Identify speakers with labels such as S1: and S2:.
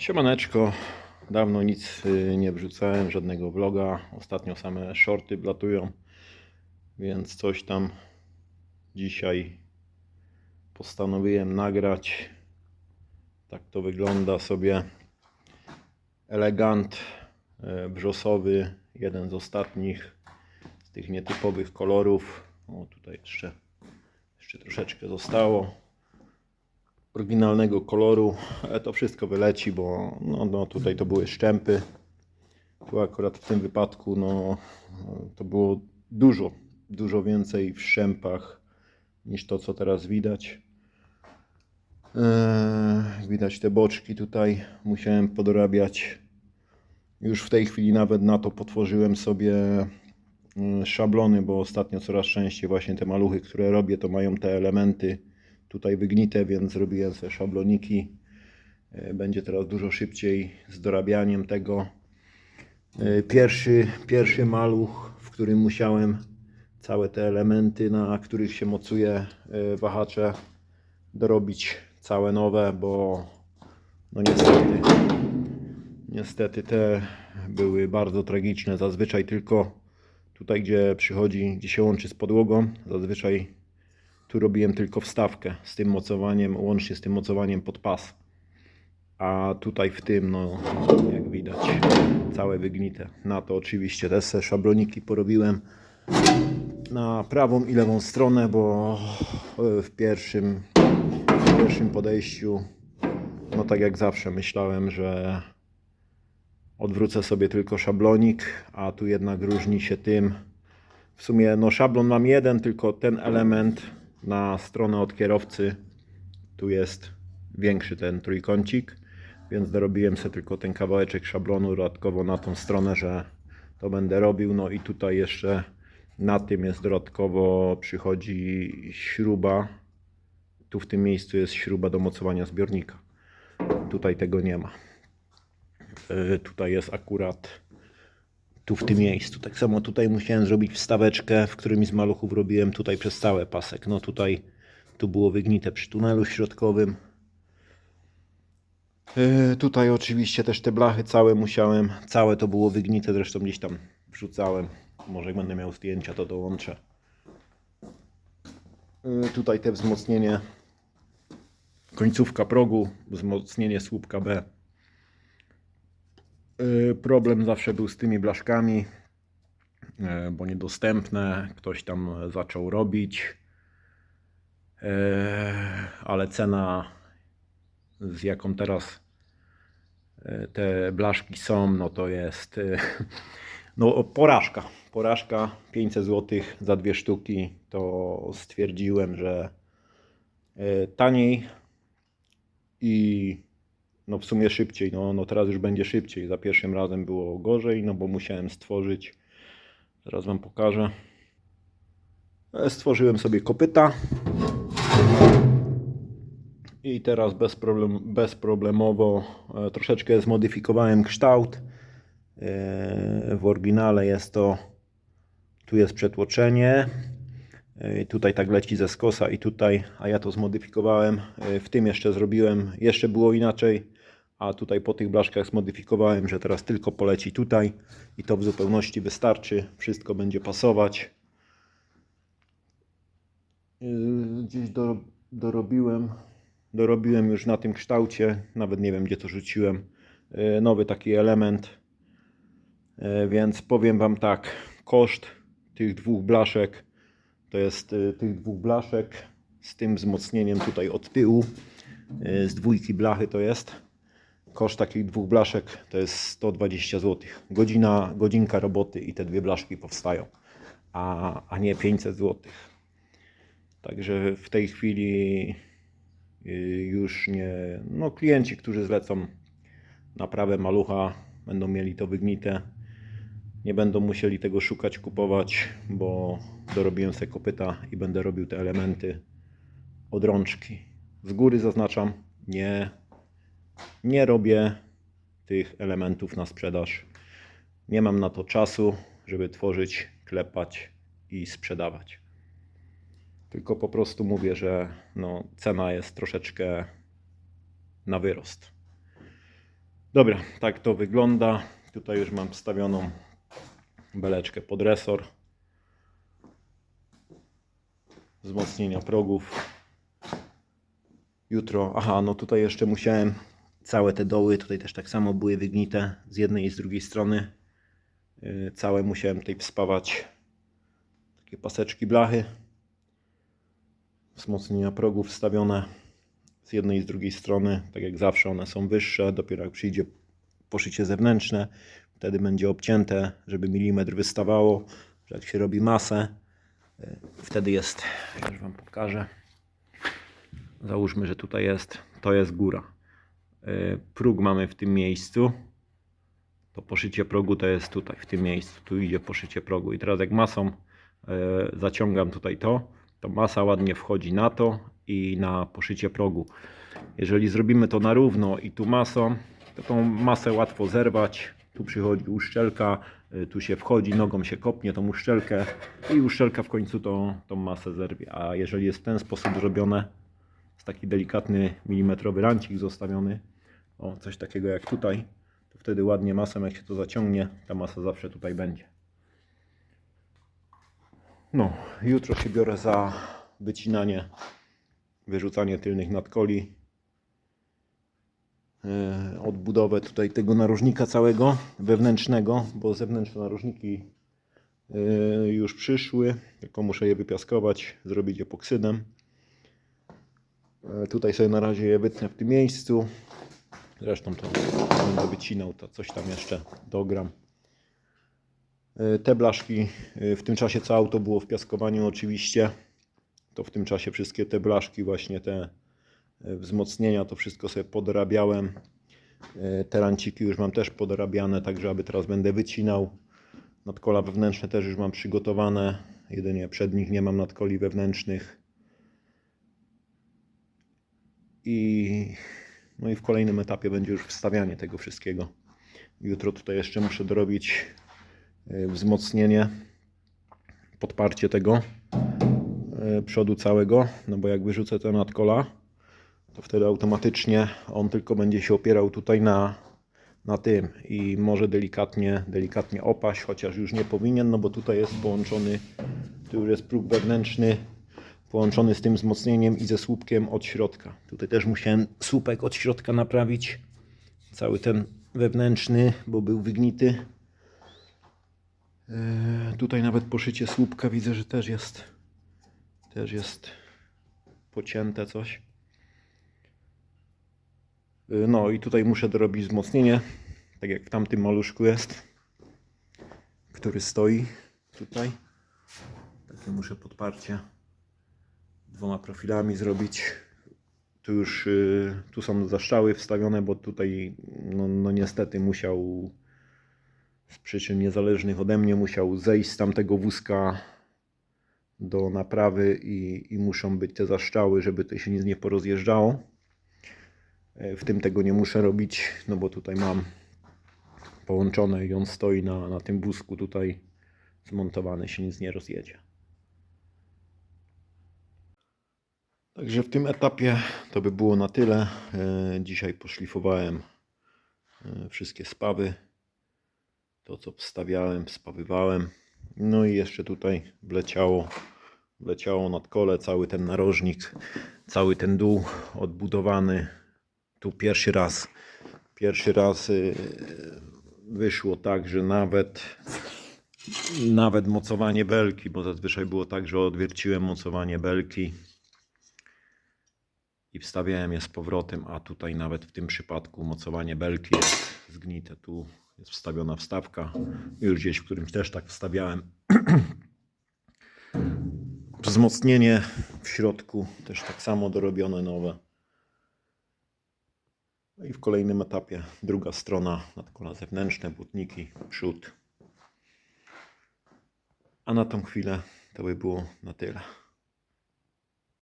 S1: Siemaneczko, dawno nic y, nie wrzucałem, żadnego vloga. Ostatnio same shorty blatują, więc coś tam dzisiaj postanowiłem nagrać. Tak to wygląda sobie. Elegant y, brzosowy, jeden z ostatnich z tych nietypowych kolorów. O, tutaj jeszcze, jeszcze troszeczkę zostało oryginalnego koloru, to wszystko wyleci, bo no, no tutaj to były szczępy. Tu akurat w tym wypadku no, to było dużo, dużo więcej w szczępach niż to, co teraz widać. Eee, widać te boczki tutaj, musiałem podorabiać. Już w tej chwili nawet na to potworzyłem sobie mm, szablony, bo ostatnio coraz częściej właśnie te maluchy, które robię, to mają te elementy tutaj wygnite, więc zrobiłem sobie szabloniki. E, Będzie teraz dużo szybciej z dorabianiem tego. E, Pierwszy, pierwszy maluch, w którym musiałem całe te elementy, na których się mocuje e, wahacze, dorobić całe nowe, bo no niestety, niestety te były bardzo tragiczne. Zazwyczaj tylko tutaj, gdzie przychodzi, gdzie się łączy z podłogą, zazwyczaj tu robiłem tylko wstawkę z tym mocowaniem, łącznie z tym mocowaniem pod pas. A tutaj w tym, no jak widać, całe wygnite. Na to oczywiście se szabloniki porobiłem na prawą i lewą stronę, bo e, w pierwszym, w pierwszym podejściu, no tak jak zawsze myślałem, że odwrócę sobie tylko szablonik, a tu jednak różni się tym. W sumie no szablon mam jeden, tylko ten element na stronę od kierowcy tu jest większy ten trójkącik, więc dorobiłem sobie tylko ten kawałeczek szablonu dodatkowo na tą stronę, że to będę robił. No i tutaj jeszcze na tym jest dodatkowo przychodzi śruba. Tu w tym miejscu jest śruba do mocowania zbiornika. Tutaj tego nie ma. Yy, Tutaj jest akurat tu w tym miejscu. Tak samo tutaj musiałem zrobić wstaweczkę, w którymś z maluchów robiłem tutaj przez cały pasek. No tutaj tu było wygnite przy tunelu środkowym. Yy, tutaj oczywiście też te blachy całe musiałem, całe to było wygnite, zresztą gdzieś tam wrzucałem. Może jak będę miał zdjęcia to dołączę. Yy, tutaj te wzmocnienie, końcówka progu, wzmocnienie słupka B. Y, Problem zawsze był z tymi blaszkami, y, bo niedostępne. Ktoś tam zaczął robić, y, ale cena, z jaką teraz te blaszki są, no to jest no, porażka. Porażka 500 zł za dwie sztuki. To stwierdziłem, że taniej i no w sumie szybciej, no, no teraz już będzie szybciej. Za pierwszym razem było gorzej, no bo musiałem stworzyć. Zaraz Wam pokażę. E, Stworzyłem sobie kopyta. I teraz bez problem, bezproblemowo e, troszeczkę zmodyfikowałem kształt. E, W oryginale jest to, tu jest przetłoczenie. E, Tutaj tak leci ze skosa i tutaj, a ja to zmodyfikowałem. E, W tym jeszcze zrobiłem, jeszcze było inaczej, a tutaj po tych blaszkach zmodyfikowałem, że teraz tylko poleci tutaj i to w zupełności wystarczy. Wszystko będzie pasować. E, Gdzieś do, dorobiłem, dorobiłem już na tym kształcie, nawet nie wiem gdzie to rzuciłem, nowy taki element. Więc powiem Wam tak, koszt tych dwóch blaszek to jest y, tych dwóch blaszek z tym wzmocnieniem tutaj od tyłu. y, Z dwójki blachy to jest. Koszt takich dwóch blaszek to jest 120 zł. Godzina, godzinka roboty i te dwie blaszki powstają, a, a nie 500 zł. Także w tej chwili y, już nie. No, klienci, którzy zlecą naprawę malucha, będą mieli to wygnite. Nie będą musieli tego szukać, kupować, bo dorobiłem sobie kopyta i będę robił te elementy od rączki. Z góry zaznaczam, nie, nie robię tych elementów na sprzedaż. Nie mam na to czasu, żeby tworzyć, klepać i sprzedawać. Tylko po prostu mówię, że no, cena jest troszeczkę na wyrost. Dobra, tak to wygląda. Tutaj już mam wstawioną beleczkę pod resor. Wzmocnienia progów. Jutro, aha, no tutaj jeszcze musiałem całe te doły, tutaj też tak samo były wygnite z jednej i z drugiej strony. Yy, Całe musiałem tutaj wspawać takie paseczki blachy. Wzmocnienia progów wstawione z jednej i z drugiej strony. Tak jak zawsze one są wyższe, dopiero jak przyjdzie poszycie zewnętrzne, wtedy będzie obcięte, żeby milimetr wystawało, że jak się robi masę, yy, wtedy jest, już Wam pokażę. Załóżmy, że tutaj jest, to jest góra. Yy, Próg mamy w tym miejscu. To poszycie progu to jest tutaj, w tym miejscu. Tu idzie poszycie progu. I teraz jak masą yy, zaciągam tutaj to, to masa ładnie wchodzi na to i na poszycie progu. Jeżeli zrobimy to na równo i tu masą, to tą masę łatwo zerwać. Tu przychodzi uszczelka, yy, tu się wchodzi, nogą się kopnie tą uszczelkę i uszczelka w końcu tą, tą masę zerwie. A jeżeli jest w ten sposób zrobione, jest taki delikatny milimetrowy rancik zostawiony, o coś takiego jak tutaj, to wtedy ładnie masą jak się to zaciągnie, ta masa zawsze tutaj będzie. No, jutro się biorę za wycinanie, wyrzucanie tylnych nadkoli, odbudowę tutaj tego narożnika całego wewnętrznego, bo zewnętrzne narożniki yy, już przyszły, tylko muszę je wypiaskować, zrobić epoksydem. E, Tutaj sobie na razie je wytnę w tym miejscu. Zresztą to będę wycinał, to coś tam jeszcze dogram. E, Te blaszki, e, w tym czasie co auto było w piaskowaniu oczywiście, to w tym czasie wszystkie te blaszki, właśnie te e, wzmocnienia, to wszystko sobie podrabiałem. E, Te ranciki już mam też podrabiane, także aby teraz będę wycinał. Nadkola wewnętrzne też już mam przygotowane, jedynie przednich nie mam nadkoli wewnętrznych. I, no i w kolejnym etapie będzie już wstawianie tego wszystkiego. Jutro tutaj jeszcze muszę dorobić e, wzmocnienie, podparcie tego e, przodu całego, no bo jak wyrzucę to nadkola, to wtedy automatycznie on tylko będzie się opierał tutaj na, na tym i może delikatnie, delikatnie opaść, chociaż już nie powinien, no bo tutaj jest połączony, tu już jest próg wewnętrzny połączony z tym wzmocnieniem i ze słupkiem od środka. Tutaj też musiałem słupek od środka naprawić. Cały ten wewnętrzny, bo był wygnity. Eee, Tutaj nawet poszycie słupka widzę, że też jest też jest pocięte coś. Eee, No i tutaj muszę dorobić wzmocnienie, tak jak w tamtym maluszku jest, który stoi tutaj. Takie muszę podparcie dwoma profilami zrobić. Tu już y, tu są zaszczały wstawione, bo tutaj no, no niestety musiał z przyczyn niezależnych ode mnie musiał zejść z tamtego wózka do naprawy i, i muszą być te zaszczały, żeby to się nic nie porozjeżdżało. E, W tym tego nie muszę robić, no bo tutaj mam połączone i on stoi na, na tym wózku tutaj zmontowany, się nic nie rozjedzie. Także w tym etapie to by było na tyle. E, Dzisiaj poszlifowałem e, wszystkie spawy. To co wstawiałem, spawywałem. No i jeszcze tutaj wleciało, wleciało nad kole cały ten narożnik, cały ten dół odbudowany. Tu pierwszy raz, pierwszy raz y, wyszło tak, że nawet nawet mocowanie belki, bo zazwyczaj było tak, że odwierciłem mocowanie belki i wstawiałem je z powrotem, a tutaj nawet w tym przypadku mocowanie belki jest zgnite. Tu jest wstawiona wstawka, już gdzieś w którymś też tak wstawiałem. Wzmocnienie w środku też tak samo dorobione nowe. No i w kolejnym etapie druga strona, nadkola zewnętrzne, błotniki, przód. A na tą chwilę to by było na tyle.